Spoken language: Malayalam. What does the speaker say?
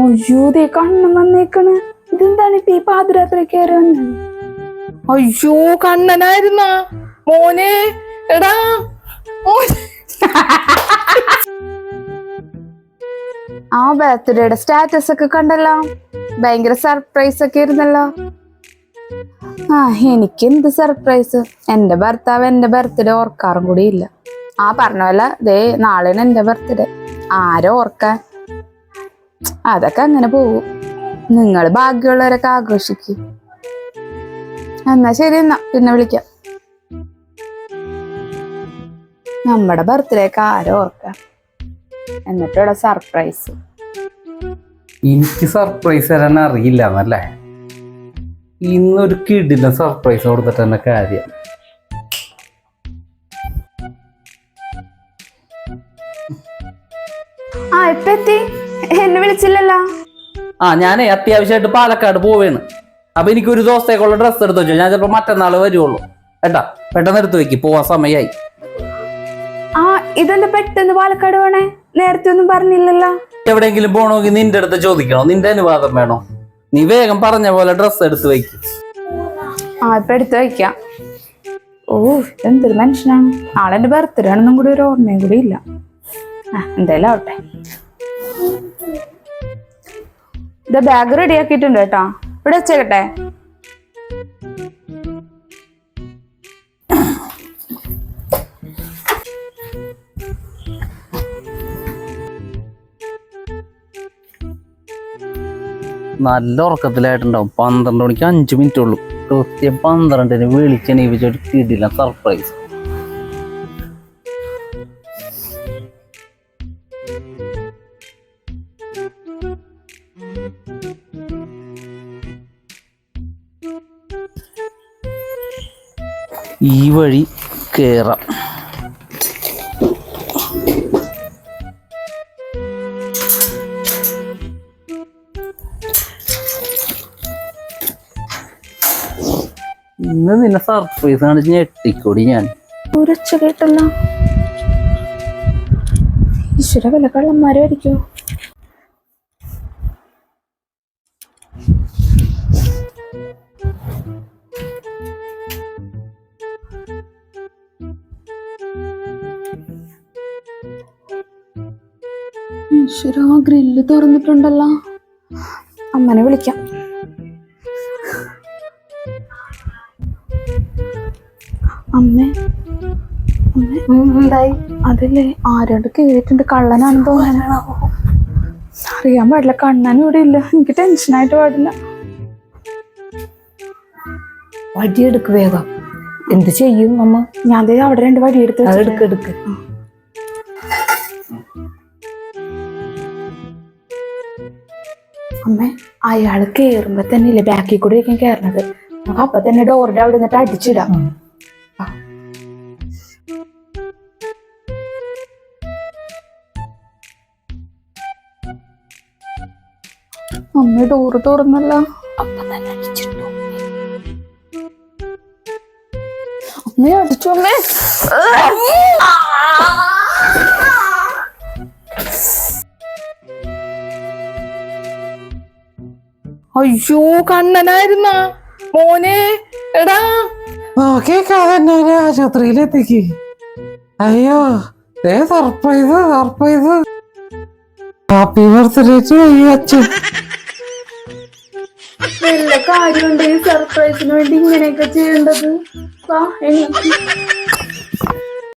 അയ്യോ ദേ ഇതെന്താണ് ഈ പാതിരാത്രി അയ്യോ കണ്ണനായിരുന്ന? മോനെ എടാ. ആ ബർത്ത്ഡേയുടെ സ്റ്റാറ്റസ് ഒക്കെ കണ്ടല്ലോ. ഭയങ്കര സർപ്രൈസ് ഒക്കെ ഇരുന്നല്ലോ ആ എനിക്ക് എന്ത് സർപ്രൈസ്? എന്റെ ഭർത്താവ് എന്റെ ബർത്ത്ഡേ ഓർക്കാറും കൂടിയില്ല ആ പറഞ്ഞ പോലെ ദേ നാളെയാണ് എന്റെ ബർത്ത്ഡേ ആരോ ഓർക്കാൻ അതൊക്കെ അങ്ങനെ പോകും നിങ്ങൾ ഭാഗ്യമുള്ളവരൊക്കെ ആഘോഷിക്കും. എന്നാ ശരി എന്നാ പിന്നെ വിളിക്കാം. നമ്മുടെ ബർത്ത്ഡേക്ക് ആരോ ഓർക്കാം. എന്നിട്ടിവിടെ സർപ്രൈസ് എനിക്ക് സർപ്രൈസ് തരാൻ അറിയില്ല എന്നല്ലേ ഇന്നൊരു കിടിലം സർപ്രൈസ് കൊടുത്തിട്ട് തന്നെ കാര്യം. ഇപ്പൊ എത്തി എന്നെ വിളിച്ചില്ലല്ലോ. ആ ഞാനേ അത്യാവശ്യമായിട്ട് പാലക്കാട് പോവേണ് അപ്പൊ എനിക്ക് ഒരു ദിവസത്തേക്കുള്ള ഡ്രസ്സ് എടുത്ത് വെച്ചോ. ഞാൻ ചിലപ്പോ മറ്റന്നാൾ വരുവുള്ളൂ. കേട്ടാ പെട്ടെന്ന് എടുത്ത് വെക്കി. പോവാൻ സമയായി. ആ ഇതെന്താ പെട്ടെന്ന് പാലക്കാട് പോണേ? നേരത്തെ ഒന്നും പറഞ്ഞില്ലല്ലോ. എവിടെയെങ്കിലും പോകണമെങ്കിൽ നിന്റെ അടുത്ത് ചോദിക്കണോ? നിന്റെ അനുവാദം വേണോ? നീ വേഗം പറഞ്ഞ പോലെ ഡ്രസ്സ് എടുത്ത് വെക്ക്. ആ ഇപ്പൊ എടുത്ത് വെക്കാം. ഓ എന്തൊരു മനുഷ്യനാണ്. നാളെ എന്റെ ബർത്ത്ഡേ ആണെന്നും കൂടി ഒരു ഓർമ്മയും കൂടി ഇല്ല. എന്തായാലും ആവട്ടെ. ഇത് ബാഗ് റെഡി ആക്കിയിട്ടുണ്ട് കേട്ടോ. ഇവിടെ വെച്ചേക്കട്ടെ. നല്ല ഉറക്കത്തിലായിട്ടുണ്ടാവും. പന്ത്രണ്ട് മണിക്ക് അഞ്ച് മിനിറ്റ് ഉള്ളൂ. കൃത്യം പന്ത്രണ്ടിന് വിളിച്ചെണീപ്പിച്ച ഒരു കിടില സർപ്രൈസ് ഈ വഴി കേറാം. ഇന്ന് നിന്നെ സർപ്രൈസ് കാണിച്ച് ഞെട്ടിക്കൂടി ഞാൻ. കേട്ടല്ലോ. ഈശ്വര വല്ല കള്ളന്മാരായിരിക്കോ. ഈശ്വര ഗ്രില്ല് തുറന്നിട്ടുണ്ടല്ലോ. അമ്മനെ വിളിക്കാം. അമ്മേ എന്തായി? അതല്ലേ ആരോട് കേട്ടിട്ടുണ്ട്? കള്ളനാണെന്ന് തോന്നാനാണോ അറിയാൻ പാടില്ല കണ്ണൻ ഇവിടെ ഇല്ല. എനിക്ക് ടെൻഷനായിട്ട് പാടില്ല. വടിയെടുക്ക് വേഗം. എന്ത് ചെയ്യും അമ്മ? ഞാൻ ദേ അവിടെ രണ്ട് വടി എടുത്ത് എടുക്ക് എടുക്ക്. അമ്മേ അയാൾ കേറുമ്പോ തന്നെ ഇല്ലേ ബാക്കിൽ കൂടെ ഇരിക്കാൻ നമുക്ക് അപ്പൊ തന്നെ ഡോറിന്റെ അവിടെ നിന്നിട്ട് അടിച്ചിടാം. അമ്മ ഡോറ് തുറന്നല്ലോ. അപ്പൊ തന്നെ അടിച്ചിട്ടു അമ്മ അടിച്ചു അമ്മേ. അയ്യോ കണ്ണനായിരുന്ന. മോനെ എടാ. നോക്കിയേക്കാതെ തന്നെ ഒരു ആശുപത്രിയിലെത്തിക്ക് അയ്യോ ദേ surprise surprise. Happy birthday to you അച്ഛൻ. വല്ല കാര്യമുണ്ട് ഈ സർപ്രൈസിന് വേണ്ടി ഇങ്ങനെയൊക്കെ ചെയ്യേണ്ടത്.